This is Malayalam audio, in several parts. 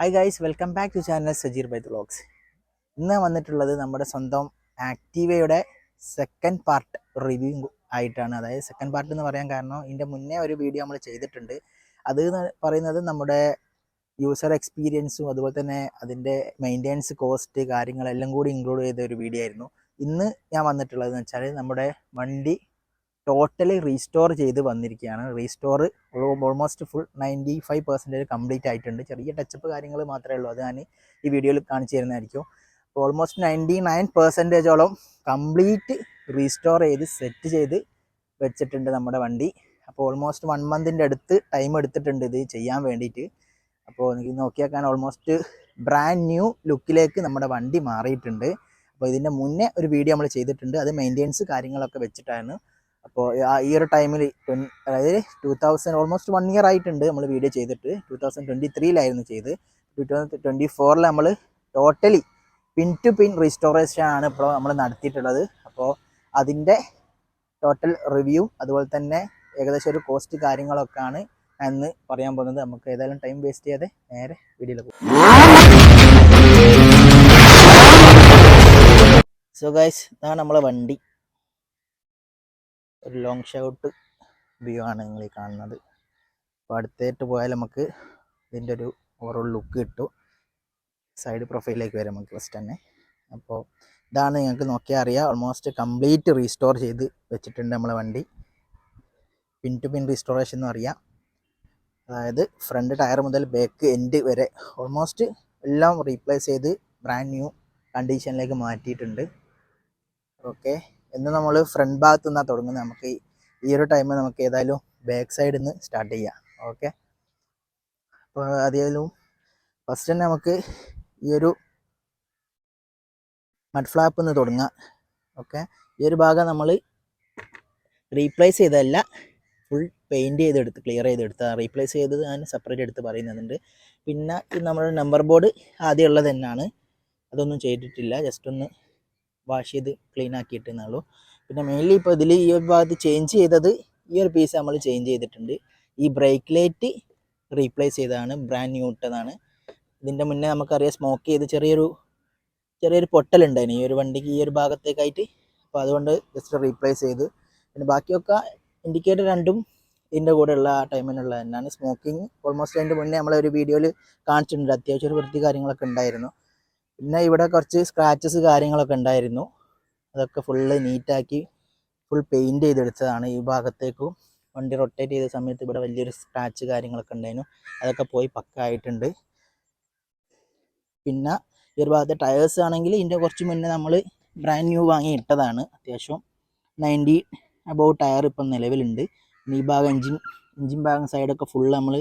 Hi guys welcome back to channel Sajeer by vlogs ഇന്ന് വന്നിട്ടുള്ളത് നമ്മുടെ സ്വന്തം ആക്റ്റീവയുടെ സെക്കൻഡ് പാർട്ട് റിവ്യൂ ആയിട്ടാണ്. അതായത് സെക്കൻഡ് പാർട്ട് എന്ന് പറയാൻ കാരണം ഇതിന്റെ മുന്നേ ഒരു വീഡിയോ നമ്മൾ ചെയ്തിട്ടുണ്ട്. അത് പറയുന്നത് നമ്മുടെ യൂസർ എക്സ്പീരിയൻസും അതുപോലെ തന്നെ അതിന്റെ മെയിന്റെനൻസ് കോസ്റ്റ് കാര്യങ്ങളെല്ലാം കൂടി ഇൻക്ലൂഡ് ചെയ്ത ഒരു വീഡിയോ ആയിരുന്നു. ഇന്ന് ഞാൻ വന്നിട്ടുള്ളത് എന്ന് വെച്ചാൽ നമ്മുടെ വണ്ടി ടോട്ടലി റീസ്റ്റോർ ചെയ്ത് വന്നിരിക്കുകയാണ്. Restore almost full ninety five percentage complete ആയിട്ടുണ്ട്. ചെറിയ ടച്ചപ്പ് കാര്യങ്ങൾ മാത്രമേ ഉള്ളൂ. അത് ഞാൻ ഈ വീഡിയോയിൽ കാണിച്ചു തരുന്നതായിരിക്കും. അപ്പോൾ ഓൾമോസ്റ്റ് നയന്റി നയൻ പെർസെന്റേജോളം കംപ്ലീറ്റ് റീസ്റ്റോർ ചെയ്ത് സെറ്റ് ചെയ്ത് വെച്ചിട്ടുണ്ട് നമ്മുടെ വണ്ടി. അപ്പോൾ ഓൾമോസ്റ്റ് വൺ മന്തിന്റെ അടുത്ത് ടൈം എടുത്തിട്ടുണ്ട് ഇത് ചെയ്യാൻ വേണ്ടിയിട്ട്. അപ്പോൾ എനിക്ക് നോക്കിയാക്കാൻ ഓൾമോസ്റ്റ് ബ്രാൻഡ് ന്യൂ ലുക്കിലേക്ക് നമ്മുടെ വണ്ടി മാറിയിട്ടുണ്ട്. അപ്പോൾ ഇതിന്റെ മുന്നേ ഒരു വീഡിയോ നമ്മൾ ചെയ്തിട്ടുണ്ട്. അത് മെയിന്റെനൻസ് കാര്യങ്ങളൊക്കെ വെച്ചിട്ടാണ്. അപ്പോൾ ഈ ഒരു ടൈമിൽ അതായത് two thousand almost one year ആയിട്ടുണ്ട് നമ്മൾ വീഡിയോ ചെയ്തിട്ട്. ടൂ തൗസൻഡ് ട്വന്റി ത്രീയിലായിരുന്നു ചെയ്ത്. ടൂ തൗസൻഡ് ട്വന്റി ഫോറിൽ നമ്മൾ totally pin to pin restoration ആണ് ഇപ്പോൾ നമ്മൾ നടത്തിയിട്ടുള്ളത്. അപ്പോൾ അതിന്റെ ടോട്ടൽ റിവ്യൂ അതുപോലെ തന്നെ ഏകദേശം ഒരു കോസ്റ്റ് കാര്യങ്ങളൊക്കെ ആണ് എന്ന് പറയാൻ പോകുന്നത്. നമുക്ക് ഏതായാലും ടൈം വേസ്റ്റ് ചെയ്യാതെ നേരെ വീഡിയോയിൽ സോ ഗൈസ് ഇതാണ് നമ്മളെ വണ്ടി. ഒരു ലോങ് ഷോട്ട് വ്യൂ ആണ് നിങ്ങൾ ഈ കാണുന്നത്. അപ്പോൾ അടുത്തേറ്റ് പോയാൽ നമുക്ക് ഇതിന്റെ ഒരു ഓവറോൾ ലുക്ക് കിട്ടും. സൈഡ് പ്രൊഫൈലിലേക്ക് വരാം നമുക്ക് ഫസ്റ്റ് തന്നെ. അപ്പോൾ ഇതാണ് നിങ്ങൾക്ക് നോക്കിയാൽ അറിയാം. ഓൾമോസ്റ്റ് കംപ്ലീറ്റ് റീസ്റ്റോർ ചെയ്ത് വെച്ചിട്ടുണ്ട് നമ്മളെ വണ്ടി. പിൻ ടു പിൻ റീസ്റ്റോറേഷൻ എന്ന് അറിയാം. അതായത് ഫ്രണ്ട് ടയർ മുതൽ ബാക്ക് എൻഡ് വരെ ഓൾമോസ്റ്റ് എല്ലാം റീപ്ലേസ് ചെയ്ത് ബ്രാൻഡ് ന്യൂ കണ്ടീഷനിലേക്ക് മാറ്റിയിട്ടുണ്ട്. ഓക്കെ എന്ന് നമ്മൾ ഫ്രണ്ട് ഭാഗത്ത് നിന്നാണ് തുടങ്ങുന്നത് നമുക്ക് ഈ- ഒരു ടൈമിൽ നമുക്ക് ഏതായാലും ബാക്ക് സൈഡിൽ നിന്ന് സ്റ്റാർട്ട് ചെയ്യാം. ഓക്കെ അപ്പോൾ അതേലും ഫസ്റ്റ് തന്നെ നമുക്ക് ഈ ഒരു മഡ് ഫ്ലാപ്പ് നിന്ന് തുടങ്ങാം. ഓക്കെ ഈ ഒരു ഭാഗം നമ്മൾ റീപ്ലേസ് ചെയ്തതല്ല ഫുൾ പെയിന്റ് ചെയ്തെടുത്ത് ക്ലിയർ ചെയ്തെടുത്ത്. റീപ്ലേസ് ചെയ്തത് ഞാൻ സെപ്പറേറ്റ് എടുത്ത് പറയുന്നുണ്ട്. പിന്നെ നമ്മുടെ നമ്പർ ബോർഡ് ആദ്യമുള്ളത് തന്നെയാണ്. അതൊന്നും ചെയ്തിട്ടില്ല. ജസ്റ്റ് ഒന്ന് വാഷ് ചെയ്ത് ക്ലീൻ ആക്കിയിട്ടേ പിന്നെ മെയിൻലി ഇപ്പോൾ ഇതിൽ ഈ ഒരു ഭാഗത്ത് ചേഞ്ച് ചെയ്തത് ഈ ഒരു പീസ് നമ്മൾ ചേഞ്ച് ചെയ്തിട്ടുണ്ട്. ഈ ബ്രേക്ക് ലൈറ്റ് റീപ്ലേസ് ചെയ്തതാണ് ബ്രാൻഡ് ന്യൂ ഇട്ടതാണ്. ഇതിന്റെ മുന്നേ നമുക്കറിയാം സ്മോക്ക് ചെയ്ത് ചെറിയൊരു ചെറിയൊരു പൊട്ടലുണ്ടായിന് ഈ ഒരു വണ്ടിക്ക് ഈ ഒരു ഭാഗത്തേക്കായിട്ട്. അപ്പോൾ അതുകൊണ്ട് ജസ്റ്റ് റീപ്ലേസ് ചെയ്തു. പിന്നെ ബാക്കിയൊക്കെ ഇൻഡിക്കേറ്റർ രണ്ടും ഇതിന്റെ ഉള്ള ആ ടൈമിനുള്ള തന്നെയാണ്. സ്മോക്കിങ് ഓൾമോസ്റ്റ് അതിന്റെ മുന്നേ നമ്മളൊരു വീഡിയോയിൽ കാണിച്ചിട്ടുണ്ട്. അത്യാവശ്യം ഒരു വൃത്തി കാര്യങ്ങളൊക്കെ ഉണ്ടായിരുന്നു. പിന്നെ ഇവിടെ കുറച്ച് സ്ക്രാച്ചസ് കാര്യങ്ങളൊക്കെ ഉണ്ടായിരുന്നു. അതൊക്കെ ഫുള്ള് നീറ്റാക്കി ഫുൾ പെയിന്റ് ചെയ്തെടുത്തതാണ് ഈ ഭാഗത്തേക്കും. വണ്ടി റൊട്ടേറ്റ് ചെയ്ത സമയത്ത് ഇവിടെ വലിയൊരു സ്ക്രാച്ച് കാര്യങ്ങളൊക്കെ ഉണ്ടായിരുന്നു. അതൊക്കെ പോയി പക്ക ആയിട്ടുണ്ട് പിന്നെ ഈ ഒരു ഭാഗത്തെ ടയേഴ്സ് ആണെങ്കിൽ ഇതിന്റെ കുറച്ച് മുന്നേ നമ്മൾ ബ്രാൻഡ് ന്യൂ വാങ്ങി ഇട്ടതാണ്. അത്യാവശ്യം നയന്റി അബവ് ടയർ ഇപ്പം നിലവിലുണ്ട്. ഈ ഭാഗം എഞ്ചിൻ എഞ്ചിൻ ഭാഗം സൈഡൊക്കെ ഫുൾ നമ്മൾ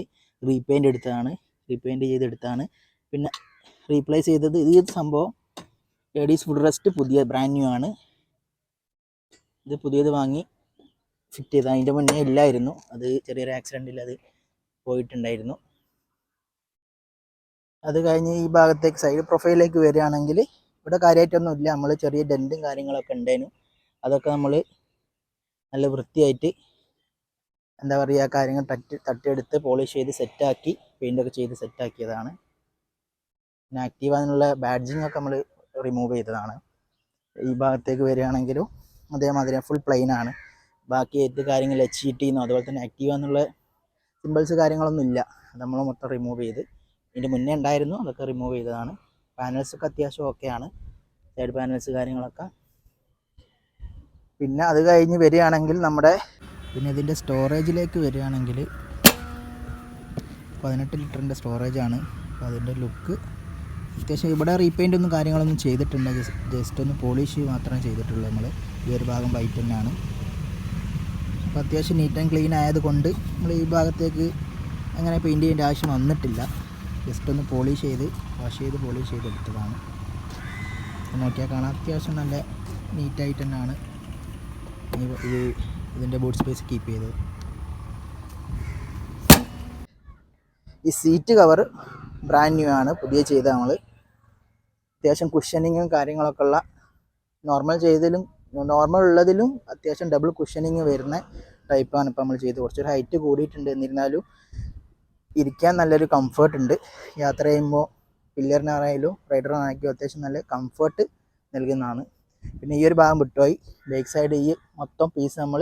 റീപെയിന്റ് എടുത്തതാണ്. റീപെയിന്റ് ചെയ്തെടുത്താണ് പിന്നെ റീപ്ലേസ് ചെയ്തത്. ഈ സംഭവം ലേഡീസ് ഫുഡ് റെസ്റ്റ് പുതിയ ബ്രാൻഡ് ന്യൂ ആണ്. ഇത് പുതിയത് വാങ്ങി ഫിറ്റ് ചെയ്ത്. അതിന്റെ മുന്നേ ഇല്ലായിരുന്നു. അത് ചെറിയൊരു ആക്സിഡന്റിൽ അത് പോയിട്ടുണ്ടായിരുന്നു. അത് കഴിഞ്ഞ് ഈ ഭാഗത്തേക്ക് സൈഡ് പ്രൊഫൈലിലേക്ക് വരികയാണെങ്കിൽ ഇവിടെ കാര്യമായിട്ടൊന്നും ഇല്ല. നമ്മൾ ചെറിയ ഡെന്റും കാര്യങ്ങളൊക്കെ ഉണ്ടായിരുന്നു അതൊക്കെ നമ്മൾ നല്ല വൃത്തിയായിട്ട് എന്താ പറയുക കാര്യങ്ങൾ തട്ടി തട്ടിയെടുത്ത് പോളിഷ് ചെയ്ത് സെറ്റാക്കി പെയിന്റൊക്കെ ചെയ്ത് സെറ്റാക്കിയതാണ് പിന്നെ ആക്റ്റീവ് ആകാനുള്ള ബാഡ്ജിങ് ഒക്കെ നമ്മൾ റിമൂവ് ചെയ്തതാണ്. ഈ ഭാഗത്തേക്ക് വരികയാണെങ്കിലും അതേമാതിരി ഫുൾ പ്ലെയിൻ ആണ്. ബാക്കി ഏത് കാര്യങ്ങൾ എച്ച് ഇ അതുപോലെ തന്നെ ആക്റ്റീവ് എന്നുള്ള സിമ്പിൾസ് കാര്യങ്ങളൊന്നും ഇല്ല. നമ്മൾ മൊത്തം റിമൂവ് ചെയ്ത് ഇതിന്റെ മുന്നേ ഉണ്ടായിരുന്നു അതൊക്കെ റിമൂവ് ചെയ്തതാണ്. പാനൽസ് ഒക്കെ അത്യാവശ്യം ഓക്കെയാണ് സൈഡ് പാനൽസ് കാര്യങ്ങളൊക്കെ. പിന്നെ അത് കഴിഞ്ഞ് വരികയാണെങ്കിൽ നമ്മുടെ പിന്നെ ഇതിന്റെ സ്റ്റോറേജിലേക്ക് വരികയാണെങ്കിൽ പതിനെട്ട് ലിറ്ററിന്റെ സ്റ്റോറേജാണ് അപ്പോൾ അതിന്റെ ലുക്ക് അത്യാവശ്യം ഇവിടെ റീപെയിന്റ് ഒന്നും കാര്യങ്ങളൊന്നും ചെയ്തിട്ടില്ല. ജസ്റ്റ് ഒന്ന് പോളിഷ് മാത്രമേ ചെയ്തിട്ടുള്ളൂ നമ്മൾ ഈ ഒരു ഭാഗം വൈറ്റ് തന്നെയാണ്. അപ്പോൾ അത്യാവശ്യം നീറ്റ് ആൻഡ് ക്ലീൻ ആയതുകൊണ്ട് നമ്മൾ ഈ ഭാഗത്തേക്ക് അങ്ങനെ പെയിന്റ് ചെയ്യേണ്ട ആവശ്യം വന്നിട്ടില്ല. ജസ്റ്റ് ഒന്ന് പോളിഷ് ചെയ്ത് വാഷ് ചെയ്ത് പോളിഷ് ചെയ്തെടുത്തതാണ് നോക്കിയാൽ കാണാം. അത്യാവശ്യം നല്ല നീറ്റായിട്ട് തന്നെയാണ്. ഇത് ഇതിന്റെ ബോഡ് സ്പേസ് കീപ്പ് ചെയ്തത്. ഈ സീറ്റ് കവർ ബ്രാൻഡ് ന്യൂ ആണ്. പുതിയ ചെയ്ത നമ്മൾ അത്യാവശ്യം കുഷനിങ്ങും കാര്യങ്ങളൊക്കെ ഉള്ള നോർമൽ ചെയ്തതിലും നോർമൽ ഉള്ളതിലും അത്യാവശ്യം ഡബിൾ കുഷനിങ് വരുന്ന ടൈപ്പാണ് ഇപ്പോൾ നമ്മൾ ചെയ്ത് കുറച്ചൊരു ഹൈറ്റ് കൂടിയിട്ടുണ്ട്. എന്നിരുന്നാലും ഇരിക്കാൻ നല്ലൊരു കംഫർട്ട് ഉണ്ട്. യാത്ര ചെയ്യുമ്പോൾ പില്ലറിനാണെങ്കിലും റൈഡറിനാണെങ്കിലും അത്യാവശ്യം നല്ല കംഫർട്ട് നൽകുന്നതാണ്. പിന്നെ ഈ ഒരു ഭാഗം വിട്ടുപോയി. ബാക്ക് സൈഡ് ഈ മൊത്തം പീസ് നമ്മൾ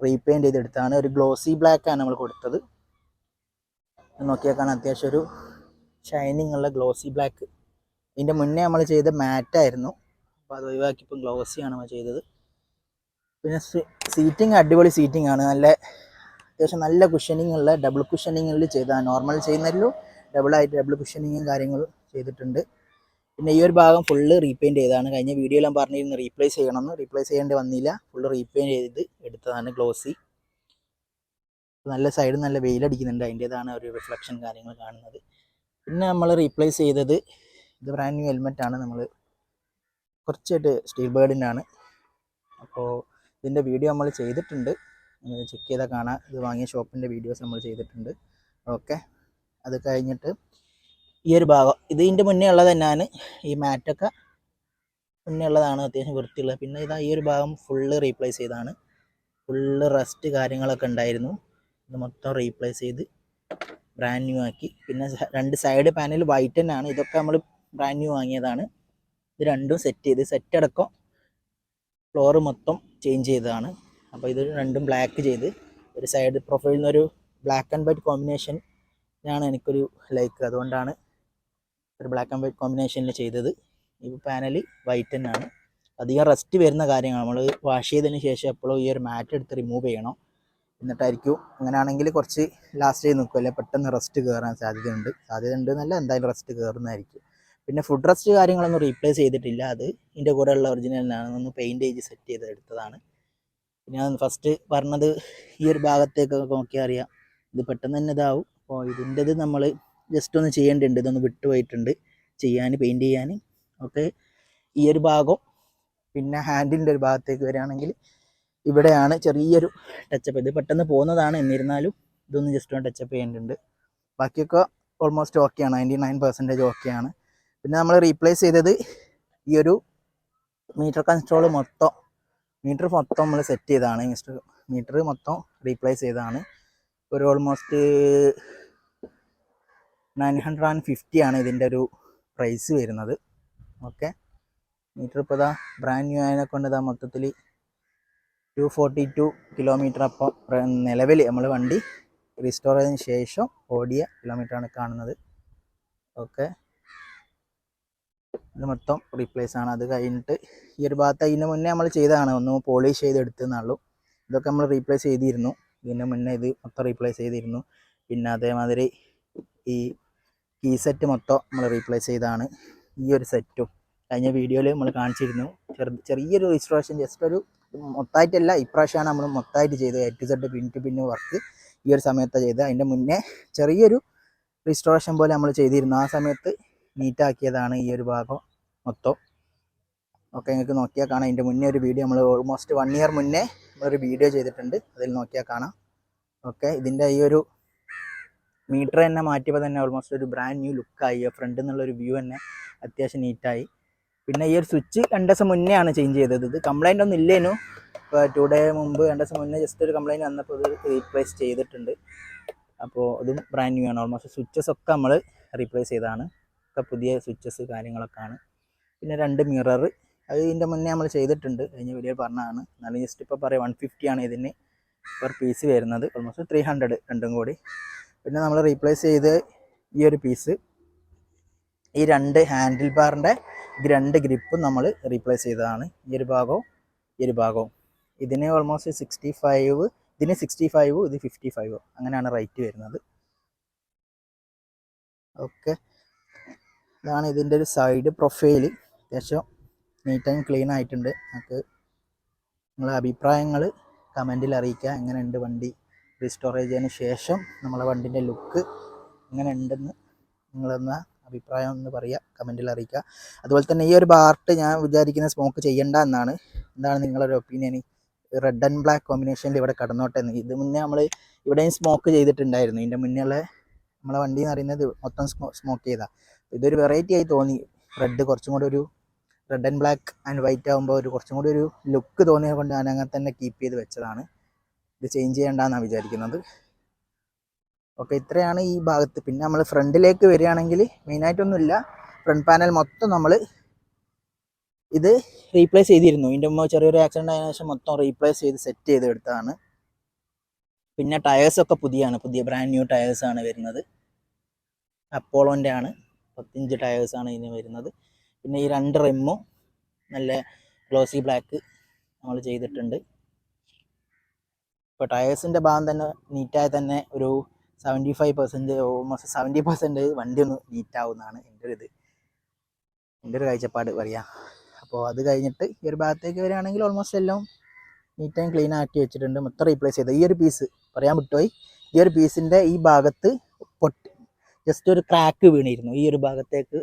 റീപെയിന്റ് ചെയ്തെടുത്താണ് ഒരു ഗ്ലോസി ബ്ലാക്ക് ആണ് നമ്മൾ കൊടുത്തത്. നോക്കിയേക്കാണ് കാണാൻ അത്യാവശ്യം ഒരു ഷൈനിങ് ഉള്ള ഗ്ലോസി ബ്ലാക്ക് ഇതിന്റെ മുന്നേ നമ്മൾ ചെയ്ത മാറ്റായിരുന്നു അപ്പോൾ അത് ഒഴിവാക്കി ഇപ്പം ഗ്ലോസിയാണ് നമ്മൾ ചെയ്തത്. പിന്നെ സീറ്റിംഗ് അടിപൊളി സീറ്റിംഗ് ആണ്. നല്ല അത്യാവശ്യം നല്ല കുഷനിങ് ഉള്ള ഡബിൾ കുഷനിങ്ങിൽ ചെയ്തതാണ്. നോർമൽ ചെയ്യുന്നതിലും ഡബിളായിട്ട് ഡബിൾ കുഷനിങ്ങും കാര്യങ്ങളും ചെയ്തിട്ടുണ്ട്. പിന്നെ ഈ ഒരു ഭാഗം ഫുള്ള് റീപെയിന്റ് ചെയ്തതാണ്. കഴിഞ്ഞ വീഡിയോയിലും പറഞ്ഞിരുന്നു റീപ്ലേസ് ചെയ്യണമെന്ന്. റീപ്ലേസ് ചെയ്യേണ്ടി വന്നില്ല. ഫുള്ള് റീപെയിന്റ് ചെയ്ത് എടുത്തതാണ് ഗ്ലോസി നല്ല സൈഡ് നല്ല വെയിലടിക്കുന്നുണ്ട്. അതിന്റേതാണ് ഒരു റിഫ്ലക്ഷൻ കാര്യങ്ങൾ കാണുന്നത്. പിന്നെ നമ്മൾ റീപ്ലേസ് ചെയ്തത് ഇത് ബ്രാൻഡ് ന്യൂ ഹെൽമെറ്റ് ആണ്. നമ്മൾ കുറച്ചായിട്ട് സ്റ്റീൽ ബേർഡിന്റെ ആണ്. അപ്പോൾ ഇതിന്റെ വീഡിയോ നമ്മൾ ചെയ്തിട്ടുണ്ട്. ചെക്ക് ചെയ്താൽ കാണാം. ഇത് വാങ്ങിയ ഷോപ്പിന്റെ വീഡിയോസ് നമ്മൾ ചെയ്തിട്ടുണ്ട്. ഓക്കെ അത് കഴിഞ്ഞിട്ട് ഈ ഒരു ഭാഗം. ഇത് ഇതിന്റെ മുന്നേ ഉള്ളത് തന്നെയാണ്. ഈ മാറ്റൊക്കെ മുന്നേ ഉള്ളതാണ് അത്യാവശ്യം വൃത്തിയുള്ളത്. പിന്നെ ഇതാ ഈ ഒരു ഭാഗം ഫുള്ള് റീപ്ലേസ് ചെയ്താണ് ഫുള്ള് റസ്റ്റ് കാര്യങ്ങളൊക്കെ ഉണ്ടായിരുന്നു. ഇത് മൊത്തം റീപ്ലേസ് ചെയ്ത് ബ്രാൻഡ് ന്യൂ ആക്കി. പിന്നെ രണ്ട് സൈഡ് പാനൽ വൈറ്റ് തന്നെയാണ്. ഇതൊക്കെ നമ്മൾ ബ്രാൻഡ് ന്യൂ വാങ്ങിയതാണ്. ഇത് രണ്ടും സെറ്റ് ചെയ്ത് സെറ്റ് അടക്കം ഫ്ലോർ മൊത്തം ചേഞ്ച് ചെയ്തതാണ്. അപ്പോൾ ഇത് രണ്ടും ബ്ലാക്ക് ചെയ്ത് ഒരു സൈഡ് പ്രൊഫൈലിൽ നിന്നൊരു ബ്ലാക്ക് ആൻഡ് വൈറ്റ് കോമ്പിനേഷൻ ആണ് എനിക്കൊരു ലൈക്ക് അതുകൊണ്ടാണ് ഒരു ബ്ലാക്ക് ആൻഡ് വൈറ്റ് കോമ്പിനേഷനിൽ ചെയ്തത്. ഈ പാനൽ വൈറ്റ് തന്നെയാണ്. അധികം റെസ്റ്റ് വരുന്ന കാര്യങ്ങൾ നമ്മൾ വാഷ് ചെയ്തതിന് ശേഷം എപ്പോഴും ഈ ഒരു മാറ്റ് എടുത്ത് റിമൂവ് ചെയ്യണം. എന്നിട്ടായിരിക്കും. അങ്ങനെയാണെങ്കിൽ കുറച്ച് ലാസ്റ്റ് ചെയ്ത് നിൽക്കും അല്ലെങ്കിൽ പെട്ടെന്ന് റെസ്റ്റ് കയറാൻ സാധ്യതയുണ്ട്. സാധ്യത ഉണ്ട് എന്നല്ല എന്തായാലും റെസ്റ്റ് കയറുന്നതായിരിക്കും പിന്നെ ഫുഡ് റെസ്റ്റ് കാര്യങ്ങളൊന്നും റീപ്ലേസ് ചെയ്തിട്ടില്ല. അത് ഇതിന്റെ കൂടെ ഉള്ള ഒറിജിനലാണ് ഒന്ന് പെയിന്റ് ചെയ്ത് സെറ്റ് ചെയ്ത് എടുത്തതാണ്. ഞാൻ ഫസ്റ്റ് പറഞ്ഞത് ഈ ഒരു ഭാഗത്തേക്കൊക്കെ നോക്കിയാൽ അറിയാം. ഇത് പെട്ടെന്ന് തന്നെ ഇതാവും. അപ്പോൾ ഇതിന്റെത് നമ്മൾ ജസ്റ്റ് ഒന്ന് ചെയ്യേണ്ടതുണ്ട് ഇതൊന്ന് വിട്ടുപോയിട്ടുണ്ട് ചെയ്യാൻ പെയിന്റ് ചെയ്യാൻ ഓക്കെ. ഈ ഒരു ഭാഗം പിന്നെ ഹാൻഡിന്റെ ഒരു ഭാഗത്തേക്ക് വരികയാണെങ്കിൽ ഇവിടെയാണ് ചെറിയൊരു ടച്ചപ്പ് ഇത് പെട്ടെന്ന് പോകുന്നതാണ്. എന്നിരുന്നാലും ഇതൊന്ന് ജസ്റ്റ് ഒന്ന് ടച്ചപ്പ് ചെയ്യേണ്ടതുണ്ട് ബാക്കിയൊക്കെ ഓൾമോസ്റ്റ് ഓക്കെയാണ് നയന്റി നയൻ പെർസെന്റേജ് ഓക്കെയാണ് പിന്നെ നമ്മൾ റീപ്ലേസ് ചെയ്തത് ഈ ഒരു മീറ്റർ കൺട്രോൾ മൊത്തം മീറ്റർ മൊത്തം നമ്മൾ സെറ്റ് ചെയ്തതാണ്. മിസ്റ്റർ മീറ്റർ മൊത്തം റീപ്ലേസ് ചെയ്തതാണ്. ഒരു almost nine hundred and fifty ആണ് ഇതിന്റെ ഒരു പ്രൈസ് വരുന്നത്. ഓക്കെ മീറ്റർ ഇപ്പോൾ ഇതാ ബ്രാൻഡ് ന്യൂ ആയതിനെ കൊണ്ട് ഇതാ മൊത്തത്തിൽ ടു ഫോർട്ടി ടു കിലോമീറ്റർ അപ്പോൾ നിലവിൽ നമ്മൾ വണ്ടി റീസ്റ്റോർ ചെയ്തതിന് ശേഷം ഓടിയ കിലോമീറ്ററാണ് കാണുന്നത്. ഓക്കെ ഇത് മൊത്തം റീപ്ലേസ് ആണ്. അത് കഴിഞ്ഞിട്ട് ഈ ഒരു ഭാഗത്ത് അതിന് മുന്നേ നമ്മൾ ചെയ്തതാണ്. ഒന്ന് പോളിഷ് ചെയ്ത് എടുത്തെന്നുള്ളൂ ഇതൊക്കെ നമ്മൾ റീപ്ലേസ് ചെയ്തിരുന്നു. ഇതിന് മുന്നേ ഇത് മൊത്തം റീപ്ലേസ് ചെയ്തിരുന്നു. പിന്നെ അതേമാതിരി ഈ കീ സെറ്റ് മൊത്തം നമ്മൾ റീപ്ലേസ് ചെയ്താണ്. ഈ ഒരു സെറ്റും കഴിഞ്ഞ വീഡിയോയിൽ നമ്മൾ കാണിച്ചിരുന്നു. ചെറു ചെറിയൊരു രജിസ്ട്രേഷൻ ജസ്റ്റ് ഒരു മൊത്തമായിട്ടല്ല ഇപ്രാവശ്യമാണ് നമ്മൾ മൊത്തമായിട്ട് ചെയ്തത്. A to Z pin to pin work ഈ ഒരു സമയത്താണ് ചെയ്തത്. അതിന്റെ മുന്നേ ചെറിയൊരു റിസ്റ്റോറേഷൻ പോലെ നമ്മൾ ചെയ്തിരുന്നു. ആ സമയത്ത് നീറ്റാക്കിയതാണ് ഈ ഒരു ഭാഗം മൊത്തം. ഓക്കെ നിങ്ങൾക്ക് നോക്കിയാൽ കാണാം. ഇതിന്റെ മുന്നേ ഒരു വീഡിയോ നമ്മൾ ഓൾമോസ്റ്റ് വൺ ഇയർ മുന്നേ നമ്മളൊരു വീഡിയോ ചെയ്തിട്ടുണ്ട്. അതിൽ നോക്കിയാൽ കാണാം. ഓക്കെ ഇതിന്റെ ഈ ഒരു മീറ്റർ തന്നെ മാറ്റിയപ്പോൾ തന്നെ ഓൾമോസ്റ്റ് ഒരു ബ്രാൻഡ് ന്യൂ ലുക്കായി ഫ്രണ്ട് നിന്നുള്ളൊരു വ്യൂ തന്നെ അത്യാവശ്യം നീറ്റായി പിന്നെ ഈ ഒരു സ്വിച്ച് രണ്ട് ദിവസം മുന്നേ ആണ് ചേഞ്ച് ചെയ്തത്. ഇത് കംപ്ലൈന്റ് ഒന്നും ഇല്ലേനു. ഇപ്പോൾ ടു ഡേ മുമ്പ് രണ്ട് ദിവസം മുന്നേ ജസ്റ്റ് ഒരു കംപ്ലൈന്റ് വന്നപ്പോൾ ഇത് റീപ്ലേസ് ചെയ്തിട്ടുണ്ട്. അപ്പോൾ അതും ബ്രാൻഡ് ന്യൂ ആണ്. ഓൾമോസ്റ്റ് സ്വിച്ചസ് ഒക്കെ നമ്മൾ റീപ്ലേസ് ചെയ്തതാണ്. ഒക്കെ പുതിയ സ്വിച്ചസ് കാര്യങ്ങളൊക്കെ ആണ് പിന്നെ രണ്ട് മിറർ അത് ഇതിന്റെ മുന്നേ നമ്മൾ ചെയ്തിട്ടുണ്ട്. കഴിഞ്ഞ വീഡിയോ പറഞ്ഞതാണ്. എന്നാലും ജസ്റ്റ് ഇപ്പോൾ പറയാം വൺ ഫിഫ്റ്റി ആണ് ഇതിന് പെർ പീസ് വരുന്നത്. ഓൾമോസ്റ്റ് ത്രീ ഹൺഡ്രഡ് രണ്ടും കൂടി. പിന്നെ നമ്മൾ റീപ്ലേസ് ചെയ്ത് ഈ ഒരു പീസ് ഈ രണ്ട് ഹാൻഡിൽ ബാറിന്റെ രണ്ട് ഗ്രിപ്പും നമ്മൾ റീപ്ലേസ് ചെയ്തതാണ്. ഈ ഒരു ഭാഗവും ഈ ഒരു ഭാഗവും. ഇതിന് ഓൾമോസ്റ്റ് സിക്സ്റ്റി ഫൈവ് ഇതിന് സിക്സ്റ്റി ഫൈവ് ഇത് ഫിഫ്റ്റി ഫൈവ് അങ്ങനെയാണ് റേറ്റ് വരുന്നത്. ഓക്കെ ഇതാണ് ഇതിന്റെ ഒരു സൈഡ് പ്രൊഫൈൽ അത്യാവശ്യം നീറ്റ് ആൻഡ് ക്ലീൻ ആയിട്ടുണ്ട്. നമുക്ക് നിങ്ങളെ അഭിപ്രായങ്ങൾ കമന്റിൽ അറിയിക്കുക. എങ്ങനെയുണ്ട് വണ്ടി? റീസ്റ്റോറേജ് ചെയ്തതിന് ശേഷം നമ്മളെ വണ്ടിന്റെ ലുക്ക് എങ്ങനെ ഉണ്ടെന്ന് നിങ്ങളെന്ന അഭിപ്രായം ഒന്ന് പറയുക. കമന്റിൽ അറിയിക്കുക. അതുപോലെ തന്നെ ഈ ഒരു പാർട്ട് ഞാൻ വിചാരിക്കുന്ന സ്മോക്ക് ചെയ്യണ്ട എന്നാണ്. എന്താണ് നിങ്ങളൊരു ഒപ്പീനിയൻ റെഡ് ആൻഡ് ബ്ലാക്ക് കോമ്പിനേഷനിൽ ഇവിടെ കടന്നോട്ടെ എന്ന്. ഇത് മുന്നേ നമ്മൾ ഇവിടെയും സ്മോക്ക് ചെയ്തിട്ടുണ്ടായിരുന്നു. ഇതിന്റെ മുന്നേ ഉള്ള നമ്മളെ വണ്ടി എന്ന് പറയുന്നത് മൊത്തം സ്മോക്ക് ചെയ്താൽ ഇതൊരു വെറൈറ്റി ആയി തോന്നി. റെഡ് കുറച്ചും കൂടി ഒരു red and black and white ആകുമ്പോൾ ഒരു കുറച്ചും കൂടി ഒരു ലുക്ക് തോന്നിയത് കൊണ്ട് ഞാൻ അങ്ങനെ തന്നെ കീപ്പ് ചെയ്ത് വെച്ചതാണ്. ഇത് ചേഞ്ച് ചെയ്യേണ്ടെന്നാണ് വിചാരിക്കുന്നത്. ഓക്കെ ഇത്രയാണ് ഈ ഭാഗത്ത്. പിന്നെ നമ്മൾ ഫ്രണ്ടിലേക്ക് വരികയാണെങ്കിൽ മെയിനായിട്ടൊന്നുമില്ല ഫ്രണ്ട് പാനൽ മൊത്തം നമ്മൾ ഇത് റീപ്ലേസ് ചെയ്തിരുന്നു. ഇതിന്റെ മുമ്പ് ചെറിയൊരു ആക്സിഡന്റ് ആയതിനു ശേഷം മൊത്തം റീപ്ലേസ് ചെയ്ത് സെറ്റ് ചെയ്ത് എടുത്തതാണ്. പിന്നെ ടയേഴ്സൊക്കെ പുതിയാണ്. പുതിയ ബ്രാൻഡ് ന്യൂ ടയേഴ്സാണ് വരുന്നത്. അപ്പോളോന്റെ ആണ് പത്തിഞ്ച് ആണ് ഇതിന് വരുന്നത്. പിന്നെ ഈ രണ്ട് റിമ്മും നല്ല ഗ്ലോസി ബ്ലാക്ക് നമ്മൾ ചെയ്തിട്ടുണ്ട്. ഇപ്പോൾ ടയേഴ്സിന്റെ ഭാഗം തന്നെ നീറ്റായി തന്നെ ഒരു seventy five percent almost seventy percent വണ്ടി ഒന്ന് നീറ്റാവുന്നതാണ് എന്റെ ഒരു ഇത് എന്റെ ഒരു കാഴ്ചപ്പാട് പറയാം. അപ്പോൾ അത് കഴിഞ്ഞിട്ട് ഈ ഒരു ഭാഗത്തേക്ക് വരികയാണെങ്കിൽ ഓൾമോസ്റ്റ് എല്ലാം നീറ്റ് ആൻഡ് ക്ലീൻ ആക്കി വെച്ചിട്ടുണ്ട്. മൊത്തം റീപ്ലേസ് ചെയ്ത് ഈ ഒരു പീസ് പറയാൻ വിട്ടുപോയി. ഈ ഒരു പീസിന്റെ ഈ ഭാഗത്ത് പൊട്ടി ജസ്റ്റ് ഒരു ക്രാക്ക് വീണിരുന്നു. ഈ ഒരു ഭാഗത്തേക്ക്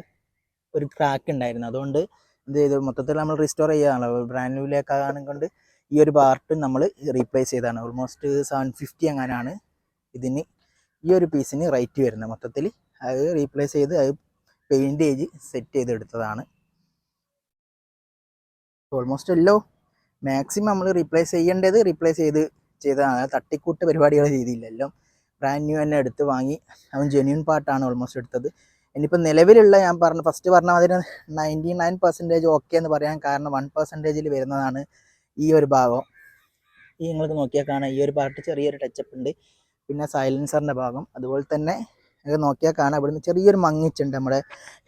ഒരു ക്രാക്ക് ഉണ്ടായിരുന്നു. അതുകൊണ്ട് എന്ത് ചെയ്തു? മൊത്തത്തിൽ നമ്മൾ റിസ്റ്റോർ ചെയ്യുകയാണല്ലോ ബ്രാൻഡ് ന്യൂയിലേക്കാണ് കൊണ്ട് ഈ ഒരു പാർട്ട് നമ്മൾ റീപ്ലേസ് ചെയ്തതാണ്. ഓൾമോസ്റ്റ് സെവൻ ഫിഫ്റ്റി അങ്ങനെയാണ് ഇതിന് ഈ ഒരു പീസിന് റേറ്റ് വരുന്നത്. മൊത്തത്തിൽ അത് റീപ്ലേസ് ചെയ്ത് അത് പെയിന്റ് ചെയ്ത് സെറ്റ് ചെയ്തെടുത്തതാണ് ഓൾമോസ്റ്റ് എല്ലോ. മാക്സിമം നമ്മൾ റീപ്ലേസ് ചെയ്യേണ്ടത് റീപ്ലേസ് ചെയ്ത് ചെയ്തതാണ്. തട്ടിക്കൂട്ട് പരിപാടികൾ ചെയ്തില്ല എല്ലാം ബ്രാൻഡ് ന്യൂ തന്നെ എടുത്ത് വാങ്ങി. അവൻ ജെന്യൂൻ പാർട്ടാണ് ഓൾമോസ്റ്റ് എടുത്തത്. ഇനിയിപ്പോൾ നിലവിലുള്ള ഞാൻ പറഞ്ഞു ഫസ്റ്റ് പറഞ്ഞ അതിന് നയന്റി നയൻ പെർസെന്റേജ് ഓക്കെ എന്ന് പറയാൻ കാരണം വൺ പെർസെന്റേജിൽ വരുന്നതാണ് ഈ ഒരു ഭാഗം. ഈ നിങ്ങൾക്ക് നോക്കിയാൽ കാണാം ഈ ഒരു പാർട്ട് ചെറിയൊരു ടച്ചപ്പ് ഉണ്ട്. പിന്നെ സൈലൻസറിന്റെ ഭാഗം. അതുപോലെ തന്നെ നിങ്ങൾക്ക് നോക്കിയാൽ കാണാം ഇവിടുന്ന് ചെറിയൊരു മങ്ങിച്ചുണ്ട് നമ്മുടെ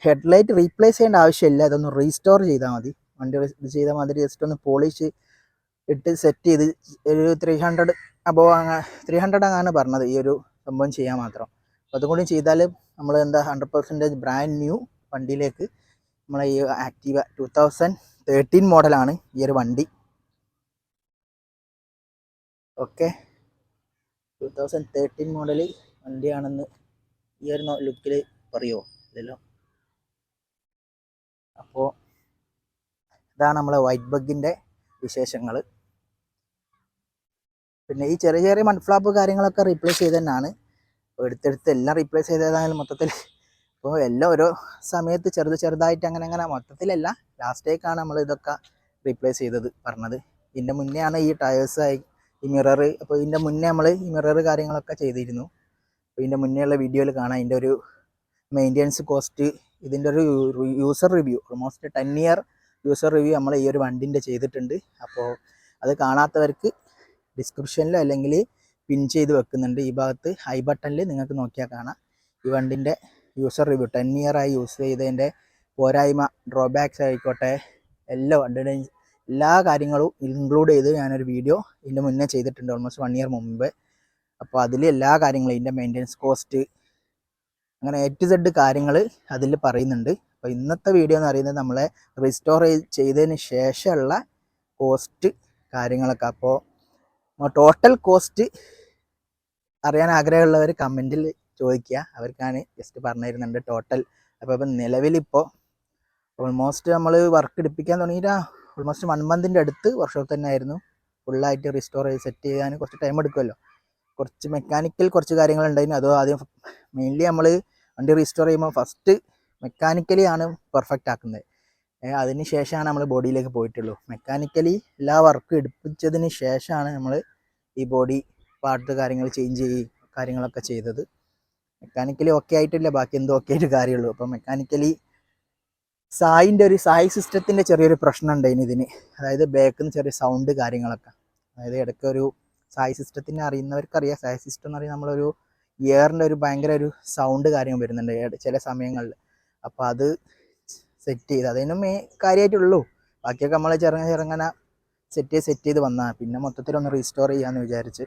ഹെഡ്ലൈറ്റ് റീപ്ലേസ് ചെയ്യേണ്ട ആവശ്യമില്ല. അതൊന്ന് റീസ്റ്റോർ ചെയ്താൽ മതി. വണ്ടി ഇത് ചെയ്ത മാതിരി ജസ്റ്റ് ഒന്ന് പോളിഷ് ഇട്ട് സെറ്റ് ചെയ്ത് ഒരു three hundred above three hundred അങ്ങനെ പറഞ്ഞത് ഈ ഒരു സംഭവം ചെയ്യാൻ മാത്രം. അപ്പോൾ അതും കൂടി ചെയ്താൽ നമ്മൾ എന്താ ഹൺഡ്രഡ് പെർസെന്റേജ് ബ്രാൻഡ് ന്യൂ വണ്ടിയിലേക്ക് നമ്മളെ ഈ ആക്റ്റീവ ടു തൗസൻഡ് തേർട്ടീൻ മോഡലാണ് ഈ ഒരു വണ്ടി. Okay two thousand thirteen model വണ്ടിയാണെന്ന് ഈ ഒരു ലുക്കിൽ പറയുമോ ഇല്ലല്ലോ. അപ്പോൾ ഇതാണ് നമ്മളെ വൈറ്റ് ബഗിന്റെ വിശേഷങ്ങൾ പിന്നെ ഈ ചെറിയ ചെറിയ മൺഫ്ലാപ്പ് കാര്യങ്ങളൊക്കെ റീപ്ലേസ് ചെയ്ത് തന്നെയാണ്. എടുത്തെടുത്ത് എല്ലാം റീപ്ലേസ് ചെയ്തതായാലും മൊത്തത്തിൽ അപ്പോൾ എല്ലാം ഓരോ സമയത്ത് ചെറുത് ചെറുതായിട്ട് അങ്ങനെ അങ്ങനെ മൊത്തത്തിലല്ല. ലാസ്റ്റേക്കാണ് നമ്മൾ ഇതൊക്കെ റീപ്ലേസ് ചെയ്തത് പറഞ്ഞത്. ഇതിന്റെ മുന്നേ ആണ് ഈ ടയേഴ്സ് ഈ മിറർ അപ്പോൾ ഇതിന്റെ മുന്നേ നമ്മൾ ഈ മിറർ കാര്യങ്ങളൊക്കെ ചെയ്തിരുന്നു. അപ്പോൾ ഇതിന്റെ മുന്നേയുള്ള വീഡിയോയിൽ കാണാം. ഇതിന്റെ ഒരു മെയിന്റെനൻസ് കോസ്റ്റ് ഇതിന്റെ ഒരു user review almost ten year user review നമ്മൾ ഈ ഒരു വണ്ടിന്റെ ചെയ്തിട്ടുണ്ട്. അപ്പോൾ അത് കാണാത്തവർക്ക് ഡിസ്ക്രിപ്ഷനിലോ അല്ലെങ്കിൽ പിൻ ചെയ്ത് വെക്കുന്നുണ്ട് ഈ ഭാഗത്ത്. ഹൈ ബട്ടണിൽ നിങ്ങൾക്ക് നോക്കിയാൽ കാണാം. ഈ വണ്ടിന്റെ യൂസർ റിവ്യൂ ടെൻ ഇയറായി യൂസ് ചെയ്തതിന്റെ പോരായ്മ ഡ്രോബാക്സ് ആയിക്കോട്ടെ എല്ലാ വണ്ടിയുടെയും എല്ലാ കാര്യങ്ങളും ഇൻക്ലൂഡ് ചെയ്ത് ഞാനൊരു വീഡിയോ ഇതിന്റെ മുന്നേ ചെയ്തിട്ടുണ്ട് ഓൾമോസ്റ്റ് വൺ ഇയർ മുമ്പ്. അപ്പോൾ അതിൽ എല്ലാ കാര്യങ്ങളും ഇതിന്റെ മെയിന്റെനൻസ് കോസ്റ്റ് അങ്ങനെ എ ടു സെഡ് കാര്യങ്ങൾ അതിൽ പറയുന്നുണ്ട്. അപ്പോൾ ഇന്നത്തെ വീഡിയോ എന്ന് പറയുന്നത് നമ്മളെ റിസ്റ്റോർ ചെയ്തതിന് ശേഷമുള്ള കോസ്റ്റ് കാര്യങ്ങളൊക്കെ. അപ്പോൾ ടോട്ടൽ കോസ്റ്റ് അറിയാൻ ആഗ്രഹമുള്ളവർ കമന്റിൽ ചോദിക്കുക. അവർക്കാണ് ജസ്റ്റ് പറഞ്ഞു തരുന്നുണ്ട് ടോട്ടൽ അപ്പോൾ ഇപ്പം നിലവിലിപ്പോൾ ഓൾമോസ്റ്റ് നമ്മൾ വർക്ക് എടുപ്പിക്കാൻ തുടങ്ങിയിട്ട് ഓൾമോസ്റ്റ് വൺ മന്തിന്റെ അടുത്ത് വർക്ക്ഷോപ്പ് തന്നെ ആയിരുന്നു. ഫുള്ളായിട്ട് റിസ്റ്റോർ ചെയ്ത് സെറ്റ് ചെയ്യാൻ കുറച്ച് ടൈം എടുക്കുമല്ലോ കുറച്ച് മെക്കാനിക്കൽ കുറച്ച് കാര്യങ്ങളുണ്ടായിരുന്നു. അതോ ആദ്യം മെയിൻലി നമ്മൾ വണ്ടി റീസ്റ്റോർ ചെയ്യുമ്പോൾ ഫസ്റ്റ് മെക്കാനിക്കലി ആണ് പെർഫെക്റ്റ് ആക്കുന്നത്. അതിന് ശേഷമാണ് നമ്മൾ ബോഡിയിലേക്ക് പോയിട്ടുള്ളൂ. മെക്കാനിക്കലി എല്ലാ വർക്കും എടുപ്പിച്ചതിന് ശേഷമാണ് നമ്മൾ ഈ ബോഡി പാർട്ട് കാര്യങ്ങൾ ചേഞ്ച് ചെയ്യും കാര്യങ്ങളൊക്കെ ചെയ്തത്. മെക്കാനിക്കലി ഓക്കെ ആയിട്ടില്ല ബാക്കി എന്തോ ഓക്കെ ആയിട്ട് കാര്യമുള്ളൂ. അപ്പം മെക്കാനിക്കലി സായിന്റെ ഒരു സായി സിസ്റ്റത്തിന്റെ ചെറിയൊരു പ്രശ്നം ഉണ്ടായിന് ഇതിന്. അതായത് ബാക്കിൽ നിന്ന് ചെറിയ സൗണ്ട് കാര്യങ്ങളൊക്കെ. അതായത് ഇടയ്ക്ക് ഒരു സായി സിസ്റ്റത്തിനെ അറിയുന്നവർക്കറിയാം. സായി സിസ്റ്റം എന്ന് പറയുന്നത് നമ്മളൊരു ഇയറിന്റെ ഒരു ഭയങ്കര ഒരു സൗണ്ട് കാര്യം വരുന്നുണ്ട് ചില സമയങ്ങളിൽ. അപ്പോൾ അത് സെറ്റ് ചെയ്ത് അതിനും മേ കാര്യമായിട്ടുള്ളൂ. ബാക്കിയൊക്കെ നമ്മൾ ചെറുങ്ങനെ ചെറുങ്ങനെ സെറ്റ് ചെയ്ത് സെറ്റ് ചെയ്ത് വന്നാൽ പിന്നെ മൊത്തത്തിലൊന്ന് റീസ്റ്റോർ ചെയ്യാമെന്ന് വിചാരിച്ച്.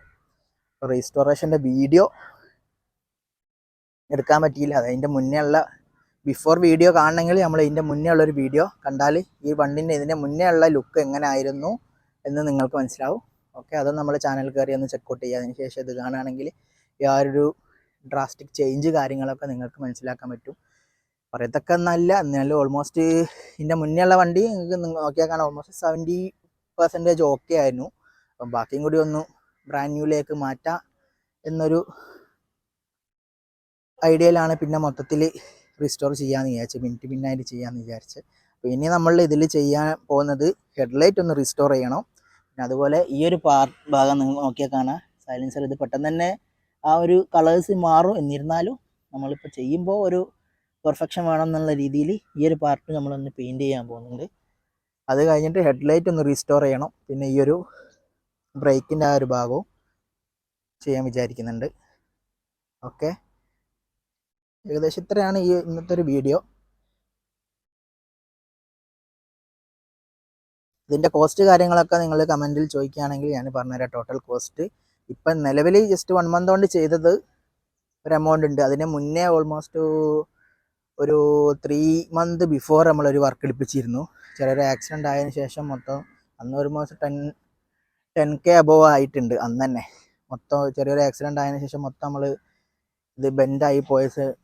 റീസ്റ്റോറേഷന്റെ വീഡിയോ എടുക്കാൻ പറ്റിയില്ല. അതിന്റെ മുന്നേ ഉള്ള ബിഫോർ വീഡിയോ കാണണമെങ്കിൽ നമ്മൾ ഇതിന്റെ മുന്നേ ഉള്ളൊരു വീഡിയോ കണ്ടാൽ ഈ വണ്ടിന്റെ ഇതിന്റെ മുന്നേ ഉള്ള ലുക്ക് എങ്ങനെ ആയിരുന്നു എന്ന് നിങ്ങൾക്ക് മനസ്സിലാവും. ഓക്കെ അത് നമ്മൾ ചാനൽ കയറി ഒന്ന് ചെക്കൗട്ട് ചെയ്യുക. അതിന് ശേഷം ഇത് കാണുകയാണെങ്കിൽ യാതൊരു ഡ്രാസ്റ്റിക് ചേഞ്ച് കാര്യങ്ങളൊക്കെ നിങ്ങൾക്ക് മനസ്സിലാക്കാൻ പറ്റും. പറയത്തക്ക എന്നല്ല എന്നാലും ഓൾമോസ്റ്റ് ഇതിന്റെ മുന്നേ ഉള്ള വണ്ടി നിങ്ങൾക്ക് നോക്കിയാൽ കാണാം. ഓൾമോസ്റ്റ് സെവന്റി പെർസെന്റേജ് ഓക്കെ ആയിരുന്നു. അപ്പം ബാക്കിയും കൂടി ഒന്ന് ബ്രാൻഡ് ന്യൂയിലേക്ക് മാറ്റാം എന്നൊരു ഐഡിയയിലാണ് പിന്നെ മൊത്തത്തിൽ റിസ്റ്റോർ ചെയ്യാമെന്ന് വിചാരിച്ചു മിനിറ്റ് മിന്നായിട്ട് ചെയ്യാമെന്ന് വിചാരിച്ച് അപ്പോൾ ഇനി നമ്മൾ ഇതിൽ ചെയ്യാൻ പോകുന്നത് ഹെഡ്ലൈറ്റ് ഒന്ന് റിസ്റ്റോർ ചെയ്യണം. പിന്നെ അതുപോലെ ഈ ഒരു പാർ ഭാഗം നിങ്ങൾ നോക്കിയാൽ കാണാം. സൈലൻസർ ഇത് പെട്ടെന്ന് തന്നെ ആ ഒരു കളേഴ്സ് മാറും. എന്നിരുന്നാലും നമ്മളിപ്പോൾ ചെയ്യുമ്പോൾ ഒരു പെർഫെക്ഷൻ വേണം എന്നുള്ള രീതിയിൽ ഈ ഒരു പാർട്ട് നമ്മളൊന്ന് പെയിന്റ് ചെയ്യാൻ പോകുന്നുണ്ട്. അത് കഴിഞ്ഞിട്ട് ഹെഡ് ലൈറ്റ് ഒന്ന് റീസ്റ്റോർ ചെയ്യണം. പിന്നെ ഈ ഒരു ബ്രേക്കിന്റെ ആ ഒരു ഭാഗവും ചെയ്യാൻ വിചാരിക്കുന്നുണ്ട്. ഓക്കെ ഏകദേശം ഇത്രയാണ് ഈ ഇന്നത്തെ ഒരു വീഡിയോ ഇതിന്റെ കോസ്റ്റ് കാര്യങ്ങളൊക്കെ നിങ്ങൾ കമന്റിൽ ചോദിക്കുകയാണെങ്കിൽ ഞാൻ പറഞ്ഞുതരാം. ടോട്ടൽ കോസ്റ്റ് ഇപ്പം നിലവിൽ ജസ്റ്റ് വൺ മന്ത് കൊണ്ട് ചെയ്തത് ഒരു എമൗണ്ട് ഉണ്ട്. അതിന് മുന്നേ ഓൾമോസ്റ്റ് ഒരു ത്രീ മന്ത് ബിഫോർ നമ്മളൊരു വർക്ക് എടുപ്പിച്ചിരുന്നു. ചെറിയൊരു ആക്സിഡന്റ് ആയതിനു ശേഷം മൊത്തം അന്ന് ഒരു മാസം ടെൻ ടെൻ കെ അബോവ് ആയിട്ടുണ്ട് അന്ന് തന്നെ മൊത്തം ചെറിയൊരു ആക്സിഡന്റ് ആയതിനു ശേഷം മൊത്തം നമ്മൾ ഇത് ബെൻഡായി പോയ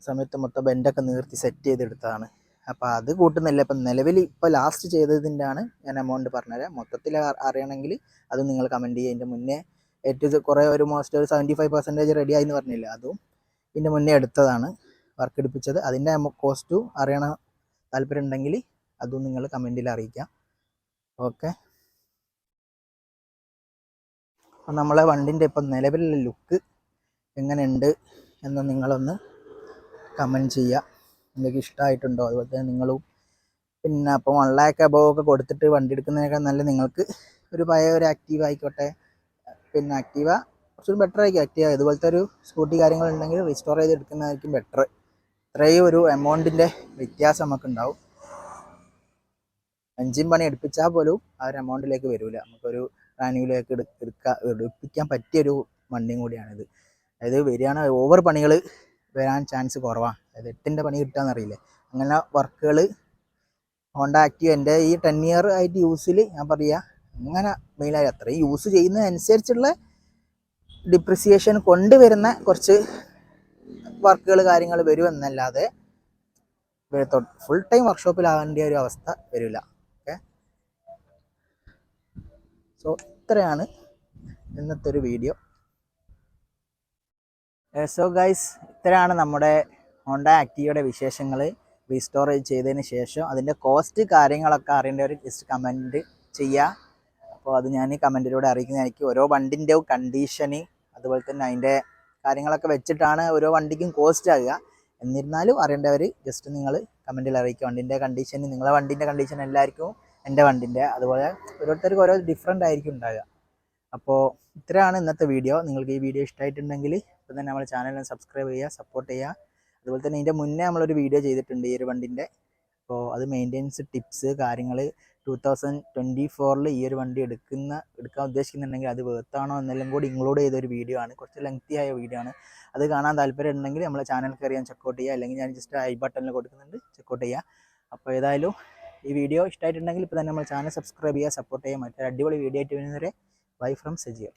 സമയത്ത് മൊത്തം ബെൻഡൊക്കെ നിർത്തി സെറ്റ് ചെയ്തെടുത്തതാണ്. അപ്പോൾ അത് കൂട്ടുന്നില്ല. ഇപ്പം നിലവിൽ ഇപ്പോൾ ലാസ്റ്റ് ചെയ്തതിന്റെ ആണ് ഞാൻ എമൗണ്ട് പറഞ്ഞുതരാം മൊത്തത്തിൽ അറിയണമെങ്കിൽ അത് നിങ്ങൾ കമന്റ് ചെയ്യുക. അതിന്റെ മുന്നേ ഏറ്റവും കുറേ ഒരു മോസ്റ്റ് ഒരു സെവന്റി ഫൈവ് പെർസെന്റേജ് റെഡി ആയി എന്ന് പറഞ്ഞില്ല? അതും ഇതിന്റെ മുന്നേ എടുത്തതാണ്. വർക്ക് എടുപ്പിച്ചത് അതിന്റെ കോസ്റ്റും അറിയണ താല്പര്യം ഉണ്ടെങ്കിൽ അതും നിങ്ങൾ കമന്റിൽ അറിയിക്കാം. ഓക്കെ. അപ്പം നമ്മളെ വണ്ടിന്റെ ഇപ്പം നിലവിലുള്ള ലുക്ക് എങ്ങനെയുണ്ട് എന്ന് നിങ്ങളൊന്ന് കമന്റ് ചെയ്യുക. നിങ്ങൾക്ക് ഇഷ്ടമായിട്ടുണ്ടോ? അതുപോലെ തന്നെ നിങ്ങളും പിന്നെ അപ്പോൾ വൺ ലാക്ക് അബോവ് ഒക്കെ കൊടുത്തിട്ട് വണ്ടി എടുക്കുന്നതിനേക്കാൾ നല്ല നിങ്ങൾക്ക് ഒരു പഴയ ഒരു ആക്റ്റീവ് ആയിക്കോട്ടെ. പിന്നെ ആക്റ്റീവ കുറച്ചുകൂടി ബെറ്റർ ആയിരിക്കും. ആക്റ്റീവ ഇതുപോലത്തെ ഒരു സ്കൂട്ടി കാര്യങ്ങളുണ്ടെങ്കിൽ റിസ്റ്റോർ ചെയ്ത് എടുക്കുന്നതായിരിക്കും ബെറ്റർ ഇത്രയും ഒരു എമൗണ്ടിന്റെ വ്യത്യാസം നമുക്ക് ഉണ്ടാവും. അഞ്ചും പണി എടുപ്പിച്ചാൽ പോലും ആ ഒരു എമൗണ്ടിലേക്ക് വരില്ല നമുക്കൊരു റാനുവിലേക്ക് എടുക്കാൻ എടുപ്പിക്കാൻ പറ്റിയൊരു മണ്ണിയും കൂടിയാണിത്. അതായത് വരികയാണ് ഓവർ പണികൾ വരാൻ ചാൻസ് കുറവാണ് അതായത് എട്ടിന്റെ പണി കിട്ടാന്നറിയില്ലേ അങ്ങനെ വർക്കുകൾ ഹോണ്ട എന്റെ ഈ ടെൻ ഇയർ ആയിട്ട് യൂസിൽ ഞാൻ പറയുക അങ്ങനെ മെയിനായി അത്രയും യൂസ് ചെയ്യുന്നതനുസരിച്ചുള്ള ഡിപ്രിസിയേഷൻ കൊണ്ടുവരുന്ന കുറച്ച് വർക്കുകൾ കാര്യങ്ങൾ വരുമെന്നല്ലാതെ ഫുൾ ടൈം വർക്ക്ഷോപ്പിലാകേണ്ട ഒരു അവസ്ഥ വരില്ല. ഓക്കെ സോ ഇത്രയാണ് ഇന്നത്തെ ഒരു വീഡിയോ സോ ഗൈസ് ഇത്രയാണ് നമ്മുടെ ഹോണ്ട ആക്റ്റീവയുടെ വിശേഷങ്ങൾ റീസ്റ്റോറേജ് ചെയ്തതിന് ശേഷം അതിന്റെ കോസ്റ്റ് കാര്യങ്ങളൊക്കെ ഒരു ജസ്റ്റ് കമന്റ് ചെയ്യുക അപ്പോൾ അത് ഞാൻ കമന്റിലൂടെ അറിയിക്കുന്നതായിരിക്കും ഓരോ വണ്ടിന്റെ കണ്ടീഷന് അതുപോലെ തന്നെ അതിന്റെ കാര്യങ്ങളൊക്കെ വെച്ചിട്ടാണ് ഓരോ വണ്ടിക്കും കോസ്റ്റ് ആകുക. എന്നിരുന്നാലും അറിയേണ്ടവർ ജസ്റ്റ് നിങ്ങൾ കമന്റിൽ അറിയിക്കുക. വണ്ടിന്റെ കണ്ടീഷൻ നിങ്ങളെ വണ്ടിന്റെ കണ്ടീഷൻ എല്ലാവർക്കും എന്റെ വണ്ടിന്റെ. അതുപോലെ ഓരോരുത്തർക്കും ഓരോ ഡിഫറെന്റ് ആയിരിക്കും ഉണ്ടാകുക അപ്പോൾ ഇത്രയാണ് ഇന്നത്തെ വീഡിയോ നിങ്ങൾക്ക് ഈ വീഡിയോ ഇഷ്ടമായിട്ടുണ്ടെങ്കിൽ ഇപ്പം തന്നെ നമ്മുടെ ചാനലിനെ സബ്സ്ക്രൈബ് ചെയ്യുക സപ്പോർട്ട് ചെയ്യുക. അതുപോലെ തന്നെ ഇതിന്റെ മുന്നേ നമ്മളൊരു വീഡിയോ ചെയ്തിട്ടുണ്ട് ഈ ഒരു വണ്ടിന്റെ. അപ്പോൾ അത് മെയിന്റെനൻസ് ടിപ്സ് കാര്യങ്ങൾ ടൂ തൗസൻഡ് ട്വന്റി ഫോറിൽ ഈ ഒരു വണ്ടി എടുക്കുന്ന എടുക്കാൻ ഉദ്ദേശിക്കുന്നുണ്ടെങ്കിൽ അത് വേർത്താണോ എന്നെല്ലാം കൂടി ഇൻക്ലൂഡ് ചെയ്തൊരു വീഡിയോ ആണ്. കുറച്ച് ലെങ്തി ആയ വീഡിയോ ആണ്. അത് കാണാൻ താല്പര്യം ഉണ്ടെങ്കിൽ നമ്മളെ ചാനൽ കയറിയാൻ ചെക്കൗട്ട് ചെയ്യുക അല്ലെങ്കിൽ ഞാൻ ജസ്റ്റ് ഐ ബട്ടണിൽ കൊടുക്കുന്നുണ്ട്. ചെക്കൗട്ട് ചെയ്യുക അപ്പോൾ ഏതായാലും ഈ വീഡിയോ ഇഷ്ടമായിട്ടുണ്ടെങ്കിൽ ഇപ്പോൾ തന്നെ നമ്മൾ ചാനൽ സബ്സ്ക്രൈബ് ചെയ്യുക സപ്പോർട്ട് ചെയ്യുക. മറ്റൊരു അടിപൊളി വീഡിയോ ആയിട്ട് വരുന്നവരെ ബൈ ഫ്രം സജിയ